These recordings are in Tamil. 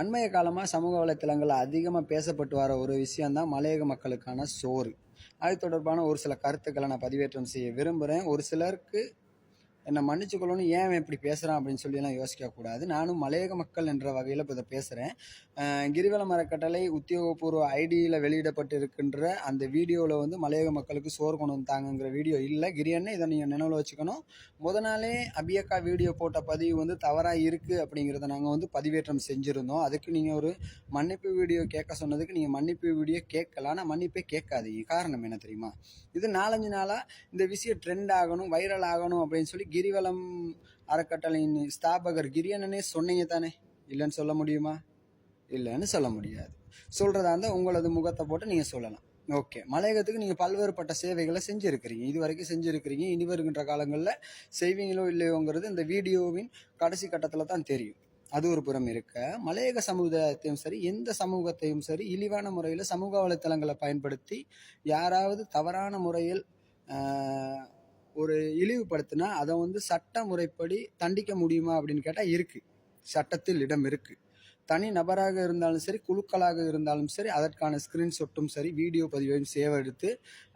அண்மைய காலமாக சமூக வலைத்தளங்களில் அதிகமாக பேசப்பட்டு வர ஒரு விஷயந்தான் மலையக மக்களுக்கான சோறு. அது தொடர்பான ஒரு சில கருத்துக்களை நான் பதிவேற்றம் செய்ய விரும்புகிறேன் ஒரு சிலருக்கு என்னை மன்னிச்சுக்கொள்ளணும் ஏன் இப்படி பேசுகிறான் அப்படின்னு சொல்லிலாம் யோசிக்கக்கூடாது நானும் மலையக மக்கள் என்ற வகையில் இப்போ இதை பேசுகிறேன் கிரிவல மரக்கட்டளை உத்தியோகபூர்வ ஐடியில் வெளியிடப்பட்டு இருக்கின்ற அந்த வீடியோவில் வந்து மலையக மக்களுக்கு சோறு கொண்டு வந்தாங்கங்கிற வீடியோ இல்லை. கிரியன்னு இதை நீங்கள் நினைவில் வச்சுக்கணும். முத நாளே அபியக்கா வீடியோ போட்ட பதிவு வந்து தவறாக இருக்குது அப்படிங்கிறத நாங்கள் வந்து பதிவேற்றம் செஞ்சுருந்தோம். அதுக்கு நீங்கள் ஒரு மன்னிப்பு வீடியோ கேட்க சொன்னதுக்கு நீங்கள் மன்னிப்பு வீடியோ கேட்கலாம். ஆனால் மன்னிப்பே கேட்காதீங்க. காரணம் என்ன தெரியுமா? இது நாலஞ்சு நாளாக இந்த விஷயம் ட்ரெண்ட் ஆகணும் வைரல் ஆகணும் அப்படின்னு சொல்லி கிரிவலம் அறக்கட்டளையின் ஸ்தாபகர் கிரியனனே சொன்னீங்க தானே? இல்லைன்னு சொல்ல முடியுமா? இல்லைன்னு சொல்ல முடியாது. சொல்கிறதா இருந்தால் உங்களது முகத்தை போட்டு நீங்கள் சொல்லலாம். ஓகே. மலையகத்துக்கு நீங்கள் பல்வேறுபட்ட சேவைகளை செஞ்சுருக்கிறீங்க. இது வரைக்கும் செஞ்சுருக்கிறீங்க. இனி வருகின்ற காலங்களில் செய்வீங்களோ இல்லையோங்கிறது இந்த வீடியோவின் கடைசி கட்டத்தில் தான் தெரியும். அது ஒரு புறம் இருக்க மலையக சமுதாயத்தையும் சரி எந்த சமூகத்தையும் சரி இழிவான முறையில் சமூக வலைத்தளங்களை பயன்படுத்தி யாராவது தவறான முறையில் ஒரு இழிவுபடுத்தினா அதை வந்து சட்ட முறைப்படி தண்டிக்க முடியுமா அப்படின்னு கேட்டால் இருக்குது சட்டத்தில் இடம் இருக்குது தனி நபராக இருந்தாலும் சரி குழுக்களாக இருந்தாலும் சரி அதற்கான ஸ்க்ரீன்ஷாட்டும் சரி வீடியோ பதிவையும் சேவ் எடுத்து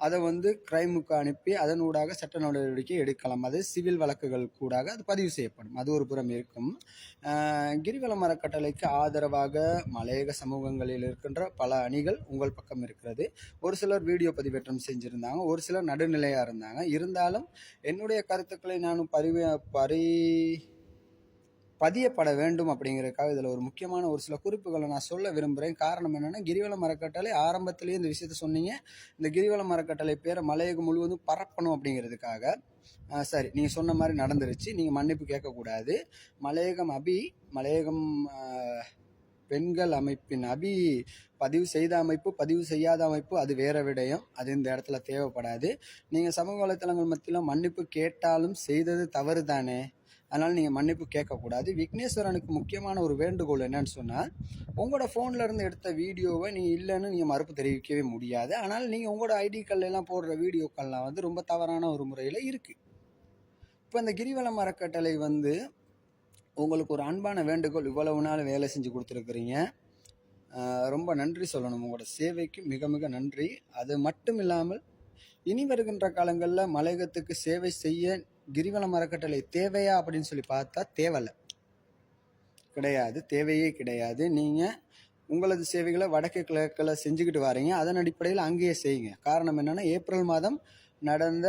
அதை வந்து கிரைமுக்கு அனுப்பி அதனூடாக சட்ட நடவடிக்கை எடுக்கலாம். அது சிவில் வழக்குகள் கூடாக அது பதிவு செய்யப்படும். அது ஒரு புறம் இருக்கும். கிரிவலம் கிரிவல மரக்கட்டளைக்கு ஆதரவாக மலையக சமூகங்களில் இருக்கின்ற பல அணிகள் உங்கள் பக்கம் இருக்கிறது. ஒரு சிலர் வீடியோ பதிவேற்றம் செஞ்சுருந்தாங்க ஒரு சிலர் நடுநிலையாக இருந்தாங்க. இருந்தாலும் என்னுடைய கருத்துக்களை நான் பரிவ பரி பதியப்பட வேண்டும் அப்படிங்கிறதுக்காக இதில் ஒரு முக்கியமான ஒரு சில குறிப்புகளை நான் சொல்ல விரும்புகிறேன் காரணம் என்னென்னா கிரிவல மரக்கட்டளை ஆரம்பத்திலேயே இந்த விஷயத்த சொன்னீங்க. இந்த கிரிவல மரக்கட்டளை பேரை மலையகம் முழுவதும் பரப்பணும் அப்படிங்கிறதுக்காக சரி நீங்கள் சொன்ன மாதிரி நடந்துருச்சு. நீங்கள் மன்னிப்பு கேட்கக்கூடாது. மலையகம் அபி மலையகம் பெண்கள் அமைப்பின் அபி பதிவு செய்த அமைப்பு பதிவு செய்யாத அமைப்பு அது வேற விடயம். அது இந்த இடத்துல தேவைப்படாது. நீங்கள் சமூக வலைத்தளங்கள் மத்தியிலும் மன்னிப்பு கேட்டாலும் செய்தது தவறு தானே அதனால் நீங்கள் மன்னிப்பு கேட்கக்கூடாது. விக்னேஸ்வரனுக்கு முக்கியமான ஒரு வேண்டுகோள் என்னன்னு சொன்னால் உங்களோட ஃபோனில் இருந்து எடுத்த வீடியோவை நீங்கள் இல்லைன்னு நீங்கள் மறுப்பு தெரிவிக்கவே முடியாது. ஆனால் நீங்கள் உங்களோட ஐடி எல்லாம் போடுற வீடியோக்கள்லாம் வந்து ரொம்ப தவறான ஒரு முறையில் இருக்குது இப்போ இந்த கிரிவலம் அறக்கட்டளை வந்து உங்களுக்கு ஒரு அன்பான வேண்டுகோள் இவ்வளவு நாள் வேலை செஞ்சு கொடுத்துருக்குறீங்க. ரொம்ப நன்றி சொல்லணும். உங்களோட சேவைக்கு மிக மிக நன்றி. அது மட்டும் இல்லாமல் இனி வருகின்ற காலங்களில் மலையகத்துக்கு சேவை செய்ய கிரிவலம் அறக்கட்டளை தேவையா அப்படின்னு சொல்லி பார்த்தா தேவையில்ல கிடையாது. தேவையே கிடையாது. நீங்கள் உங்களது சேவைகளை வடக்கு கிழக்கில் செஞ்சுக்கிட்டு வரீங்க. அதன் அடிப்படையில் அங்கேயே செய்யுங்க. காரணம் என்னென்னா ஏப்ரல் மாதம் நடந்த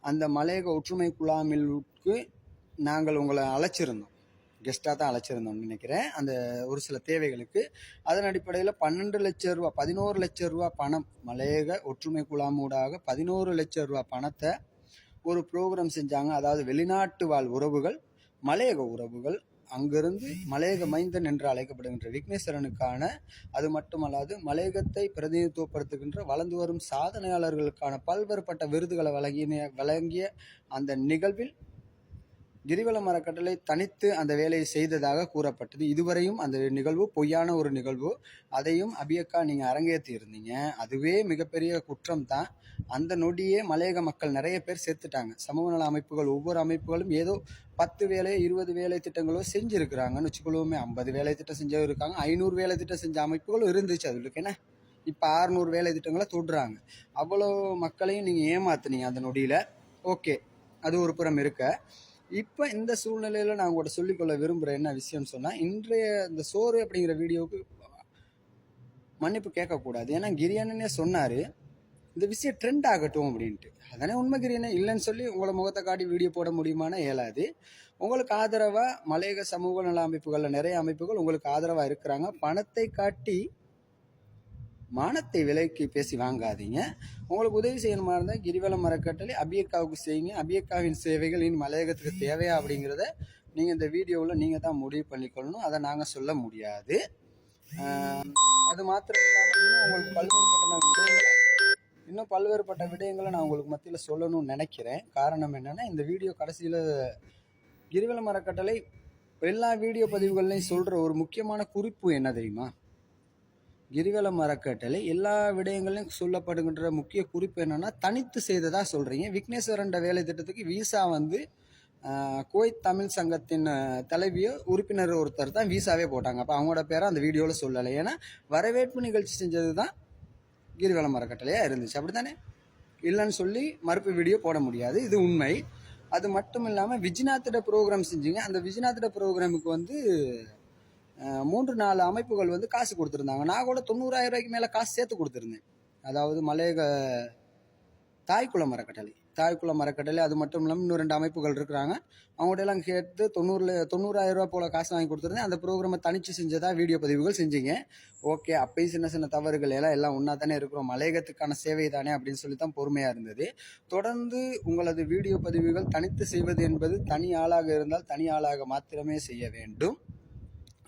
அந்த மலையக ஒற்றுமை குழாமிலுக்கு நாங்கள் உங்களை அழைச்சிருந்தோம். கெஸ்ட்டாக தான் அழைச்சிருந்தோம்னு நினைக்கிறேன். அந்த ஒரு சில தேவைகளுக்கு. அதன் அடிப்படையில் பன்னெண்டு லட்சம் ரூபா பதினோரு லட்சம் ரூபா பணம் மலையக ஒற்றுமை குழாமூடாக பதினோரு லட்சம் ரூபா பணத்தை ஒரு ப்ரோக்ராம் செஞ்சாங்க. அதாவது வெளிநாட்டு வாழ் உறவுகள் மலையக உறவுகள் அங்கிருந்து மலையக மைந்தன் என்று அழைக்கப்படுகின்ற விக்னேஸ்வரனுக்கான அது மட்டுமல்லாது மலையகத்தை பிரதிநிதித்துவப்படுத்துகின்ற வளர்ந்து வரும் சாதனையாளர்களுக்கான பல்வேறுபட்ட விருதுகளை வழங்கின வழங்கிய அந்த நிகழ்வில் கிரிவல மரக்கட்டளை தனித்து அந்த வேலையை செய்ததாக கூறப்பட்டது. இதுவரையும் அந்த நிகழ்வு பொய்யான ஒரு நிகழ்வு. அதையும் அபியக்கா நீங்கள் அரங்கேற்றி இருந்தீங்க. அதுவே மிகப்பெரிய குற்றம் தான். அந்த நொடியே மலையக மக்கள் நிறைய பேர் செத்துட்டாங்க சமூக நல அமைப்புகள் ஒவ்வொரு அமைப்புகளும் ஏதோ பத்து வேலை இருபது வேலை திட்டங்களோ செஞ்சுருக்கிறாங்கன்னு வச்சுக்கொள்ளுவோமே ஐம்பது வேலை திட்டம் செஞ்சவங்க இருக்காங்க. ஐநூறு வேலை திட்டம் செஞ்ச அமைப்புகளும் இருந்துச்சு. அதுக்கு என்ன? இப்போ ஆறுநூறு வேலை திட்டங்களை தொடுறாங்க. அவ்வளோ மக்களையும் நீங்கள் ஏமாத்துனீங்க அந்த நொடியில். ஓகே. அது ஒரு புறம் இருக்க. இப்போ இந்த சூழ்நிலையில் நான் உங்கள்கிட்ட சொல்லிக்கொள்ள விரும்புகிற என்ன விஷயம்னு சொன்னால் இன்றைய இந்த சோறு அப்படிங்கிற வீடியோவுக்கு மன்னிப்பு கேட்கக்கூடாது. ஏன்னா கிரியானனே சொன்னார் இந்த விஷயம் ட்ரெண்ட் ஆகட்டும் அப்படின்ட்டு. அதானே உண்மை கிரியனே இல்லைன்னு சொல்லி உங்களை முகத்தை காட்டி வீடியோ போட முடியுமானா இயலாது. உங்களுக்கு ஆதரவாக மலையக சமூக நல அமைப்புகளில் நிறைய அமைப்புகள் உங்களுக்கு ஆதரவாக இருக்கிறாங்க. பணத்தை காட்டி மானத்தை விலைக்கு பேசி வாங்காதீங்க. உங்களுக்கு உதவி செய்யணுமா இருந்தால் கிரிவலம் மரக்கட்டளை அபியக்காவுக்கு செய்யுங்க. அபியக்காவின் சேவைகள் இனி மலையகத்துக்கு தேவையா அப்படிங்கிறத நீங்கள் இந்த வீடியோவில் நீங்கள் தான் முடிவு பண்ணிக்கொள்ளணும். அதை நாங்கள் சொல்ல முடியாது. அது மாத்திரம் இல்லாமல் இன்னும் உங்களுக்கு பல்வேறுபட்ட விடயங்களை இன்னும் பல்வேறுபட்ட விடயங்களை நான் உங்களுக்கு மத்தியில் சொல்லணும்னு நினைக்கிறேன். காரணம் என்னென்னா இந்த வீடியோ கடைசியில் கிரிவல மரக்கட்டளை எல்லா வீடியோ பதிவுகள்லையும் சொல்கிற ஒரு முக்கியமான குறிப்பு என்ன தெரியுமா? கிரிவல மரக்கட்டளை எல்லா விடயங்களையும் சொல்லப்படுகின்ற முக்கிய குறிப்பு என்னென்னா தனித்து செய்ததாக சொல்கிறீங்க விக்னேஸ்வரன் வேலை திட்டத்துக்கு விசா வந்து கோய் தமிழ் சங்கத்தின் தலைவியோ உறுப்பினர் ஒருத்தர் தான் விசாவே போட்டாங்க. அப்போ அவங்களோட பேரை அந்த வீடியோவில் சொல்லலை. ஏன்னா வரவேற்பு நிகழ்ச்சி செஞ்சது தான் கிரிவலம் மரக்கட்டளையாக இருந்துச்சு. அப்படி தானே இல்லைன்னு சொல்லி மறுப்பு வீடியோ போட முடியாது. இது உண்மை. அது மட்டும் இல்லாமல் விஜிநாத்திட ப்ரோக்ராம் செஞ்சுங்க. அந்த விஜிநாத்திட ப்ரோக்ராமுக்கு வந்து மூன்று நாலு அமைப்புகள் வந்து காசு கொடுத்துருந்தாங்க. நான் கூட தொண்ணூறாயிரம் ரூபாய்க்கு மேலே காசு சேர்த்து கொடுத்துருந்தேன். அதாவது மலையக தாய்க்குள மரக்கட்டளை. தாய்க்குள மரக்கட்டளை அது மட்டும் இல்லாமல் இன்னும் ரெண்டு அமைப்புகள் இருக்கிறாங்க. அவங்கள்ட்ட எல்லாம் கேட்டு தொண்ணூறுல தொண்ணூறாயிரம் ரூபா போல் காசு வாங்கி கொடுத்துருந்தேன். அந்த ப்ரோக்ராமை தனிச்சு செஞ்சதா வீடியோ பதிவுகள் செஞ்சீங்க. ஓகே அப்பயும் சின்ன சின்ன தவறுகள். எல்லாம் எல்லாம் ஒன்றா தானே இருக்கிறோம். மலையகத்துக்கான சேவை தானே அப்படின்னு சொல்லி தான் பொறுமையாக இருந்தது. தொடர்ந்து உங்களது வீடியோ பதிவுகள் தனித்து செய்வது என்பது தனி ஆளாக இருந்தால் தனி ஆளாக மாத்திரமே செய்ய வேண்டும்.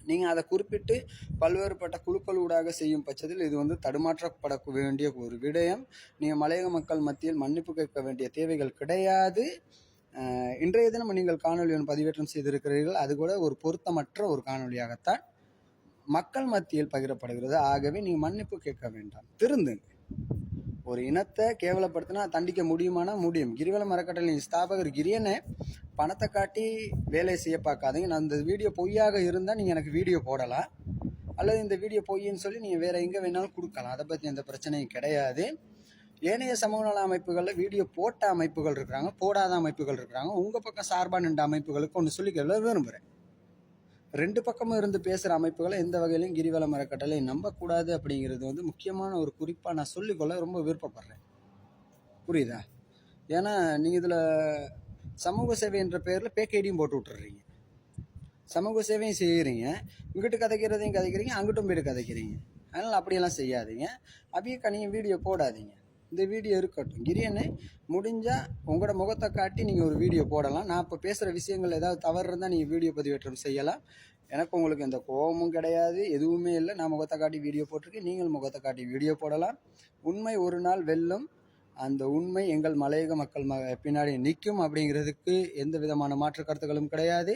நீங்கள் அதை குறிப்பிட்டு பல்வேறுபட்ட குழுக்கள் ஊடாக செய்யும் பட்சத்தில் இது வந்து தடுமாற்றப்பட வேண்டிய ஒரு விடயம். நீங்கள் மலையக மக்கள் மத்தியில் மன்னிப்பு கேட்க வேண்டிய தேவைகள் கிடையாது. இன்றைய தினம் நீங்கள் காணொலி ஒன்று பதிவேற்றம் செய்திருக்கிறீர்கள். அது கூட ஒரு பொருத்தமற்ற ஒரு காணொலியாகத்தான் மக்கள் மத்தியில் பகிரப்படுகிறது. ஆகவே நீங்கள் மன்னிப்பு கேட்க வேண்டாம். திருந்துங்க. ஒரு இனத்தை கேவலப்படுத்தினா தண்டிக்க முடியுமானா முடியும். கிரிவல மரக்கட்டளையின் ஸ்தாபகர் கிரியனை பணத்தை காட்டி வேலை செய்ய பார்க்காதீங்க. நான் இந்த வீடியோ பொய்யாக இருந்தால் நீங்கள் எனக்கு வீடியோ போடலாம். அல்லது இந்த வீடியோ பொய்ன்னு சொல்லி நீங்கள் வேறு எங்கே வேணாலும் கொடுக்கலாம். அதை பற்றி எந்த பிரச்சனையும் கிடையாது. ஏனைய சமூக நல அமைப்புகளில் வீடியோ போட்ட அமைப்புகள் இருக்கிறாங்க போடாத அமைப்புகள் இருக்கிறாங்க. உங்கள் பக்கம் சார்பாக நின்ற அமைப்புகளுக்கு ஒன்று சொல்லிக்கல விரும்புகிறேன் ரெண்டு பக்கமும் இருந்து பேசுகிற அமைப்புகளை எந்த வகையிலும் கிரிவல மரக்கட்டளையும் நம்பக்கூடாது அப்படிங்கிறது வந்து முக்கியமான ஒரு குறிப்பாக நான் சொல்லிக்கொள்ள ரொம்ப விருப்பப்படுறேன். புரியுதா? ஏன்னா நீங்கள் இதில் சமூக சேவை என்ற பேரில் பேக்கேடியும் போட்டு விட்டுறீங்க. சமூக சேவையும் செய்கிறீங்க இங்கிட்டு கதைக்கிறதையும் கதைக்கிறீங்க அங்கிட்டும் போயிட்டு கதைக்கிறீங்க. அதனால் அப்படியெல்லாம் செய்யாதீங்க. அப்படியே கனியும் வீடியோ போடாதீங்க. இந்த வீடியோ இருக்கட்டும். கிரியனை முடிஞ்சால் உங்களோட முகத்தை காட்டி நீங்கள் ஒரு வீடியோ போடலாம். நான் இப்போ பேசுகிற விஷயங்கள் ஏதாவது தவறு இருந்தால் நீங்கள் வீடியோ பதிவேற்றம் செய்யலாம். எனக்கு உங்களுக்கு எந்த கோபமும் கிடையாது எதுவுமே இல்லை. நான் முகத்தை காட்டி வீடியோ போட்டிருக்கேன். நீங்கள் முகத்தை காட்டி வீடியோ போடலாம். உண்மை ஒரு நாள் வெல்லும். அந்த உண்மை எங்கள் மலையக மக்கள் ம பின்னாடி நிற்கும் அப்படிங்கிறதுக்கு எந்த விதமான மாற்று கருத்துக்களும் கிடையாது.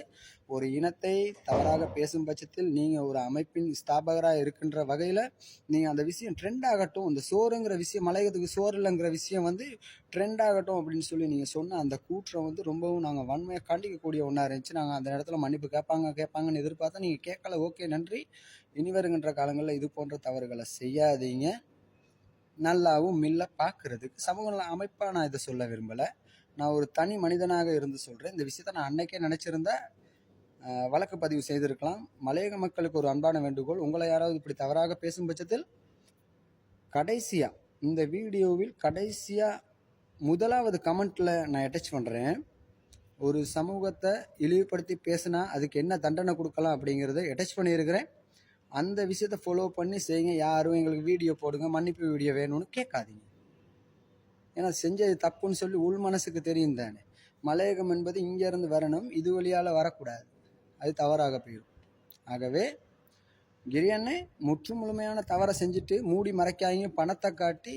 ஒரு இனத்தை தவறாக பேசும் பட்சத்தில் நீங்கள் ஒரு அமைப்பின் ஸ்தாபகராக இருக்கின்ற வகையில் நீங்கள் அந்த விஷயம் ட்ரெண்ட் ஆகட்டும் அந்த சோறுங்கிற விஷயம் மலையகத்துக்கு சோறு இல்லைங்கிற விஷயம் வந்து ட்ரெண்ட் ஆகட்டும் அப்படின்னு சொல்லி நீங்கள் சொன்ன அந்த கூற்றம் வந்து ரொம்பவும் நாங்கள் வன்மையாக கண்டிக்கக்கூடிய ஒன்றா இருந்துச்சு. நாங்கள் அந்த இடத்துல மன்னிப்பு கேட்பாங்க கேட்பாங்கன்னு எதிர்பார்த்தா நீங்கள் கேட்கல ஓகே நன்றி. இனி வருகின்ற காலங்களில் இது போன்ற தவறுகளை செய்யாதீங்க. நல்லாவும் மில்ல பார்க்கறதுக்கு சமூக நல அமைப்பாக நான் இதை சொல்ல விரும்பலை. நான் ஒரு தனி மனிதனாக இருந்து சொல்கிறேன் இந்த விஷயத்த நான் அன்னைக்கே நினச்சிருந்தா வழக்கு பதிவு செய்திருக்கலாம். மலையக மக்களுக்கு ஒரு அன்பான வேண்டுகோள். உங்களை யாராவது இப்படி தவறாக பேசும் பட்சத்தில் கடைசியாக இந்த வீடியோவில் கடைசியாக முதலாவது கமெண்ட்டில் நான் அட்டாச் பண்ணுறேன் ஒரு சமூகத்தை இழிவுபடுத்தி பேசினா அதுக்கு என்ன தண்டனை கொடுக்கலாம் அப்படிங்கிறத அட்டாச் பண்ணியிருக்கிறேன். அந்த விஷயத்தை ஃபாலோ பண்ணி செய்யுங்க யாரும் எங்களுக்கு வீடியோ போடுங்க மன்னிப்பு வீடியோ வேணும்னு கேட்காதீங்க. ஏன்னா செஞ்சது தப்புன்னு சொல்லி உள் மனசுக்கு தெரியும் தானே. மலையகம் என்பது இங்கேருந்து வரணும் இது வழியால் வரக்கூடாது. அது தவறாக போயிடும். ஆகவே கிரியண்ணே முற்று முழுமையான தவறை செஞ்சுட்டு மூடி மறைக்காதீங்க பணத்தை காட்டி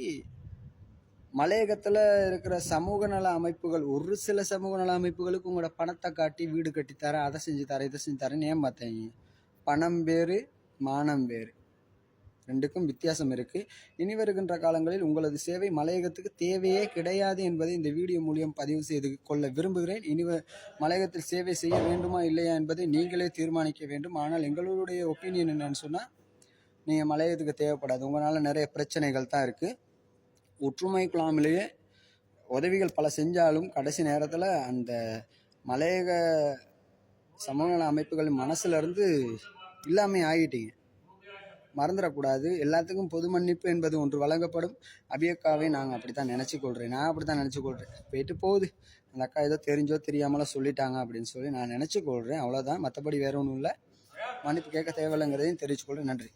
மலையகத்தில் இருக்கிற சமூக நல அமைப்புகள் ஒரு சில சமூக நல அமைப்புகளுக்கு உங்களோட பணத்தை காட்டி வீடு கட்டித்தரேன் அதை செஞ்சு தரேன் இதை செஞ்சு தரேன் ஏன் பார்த்தீங்க பணம் பேர் மானம் வேறு. ரெண்டுக்கும் வித்தியாசம் இருக்குது இனி வருகின்ற காலங்களில் உங்களது சேவை மலையகத்துக்கு தேவையே கிடையாது என்பதை இந்த வீடியோ மூலியம் பதிவு செய்து கொள்ள விரும்புகிறேன். இனி மலையகத்தில் சேவை செய்ய வேண்டுமா இல்லையா என்பதை நீங்களே தீர்மானிக்க வேண்டும். ஆனால் எங்களுடைய ஒப்பீனியன் என்னன்னு சொன்னால் நீங்கள் மலையகத்துக்கு தேவைப்படாது. உங்களால் நிறைய பிரச்சனைகள் தான் இருக்குது ஒற்றுமை குழாமிலேயே உதவிகள் பல செஞ்சாலும் கடைசி நேரத்தில் அந்த மலையக சமூக அமைப்புகளின் மனசுலேருந்து இல்லாமல் ஆகிட்டீங்க மறந்துடக்கூடாது. எல்லாத்துக்கும் பொது மன்னிப்பு என்பது ஒன்று வழங்கப்படும். அபியக்காவை நாங்கள் அப்படி தான் நினச்சிக்கொள்கிறேன் நான் அப்படி தான் நினச்சிக்கொள்கிறேன் போயிட்டு போகுது. அந்த அக்கா ஏதோ தெரிஞ்சோ தெரியாமலோ சொல்லிட்டாங்க அப்படின்னு சொல்லி நான் நினச்சிக்கொள்கிறேன் அவ்வளோதான் மற்றபடி வேற ஒன்றும் இல்லை. மன்னிப்பு கேட்க தேவையில்லைங்கிறதையும் தெரிவிச்சுக்கொள்கிறேன் நன்றி.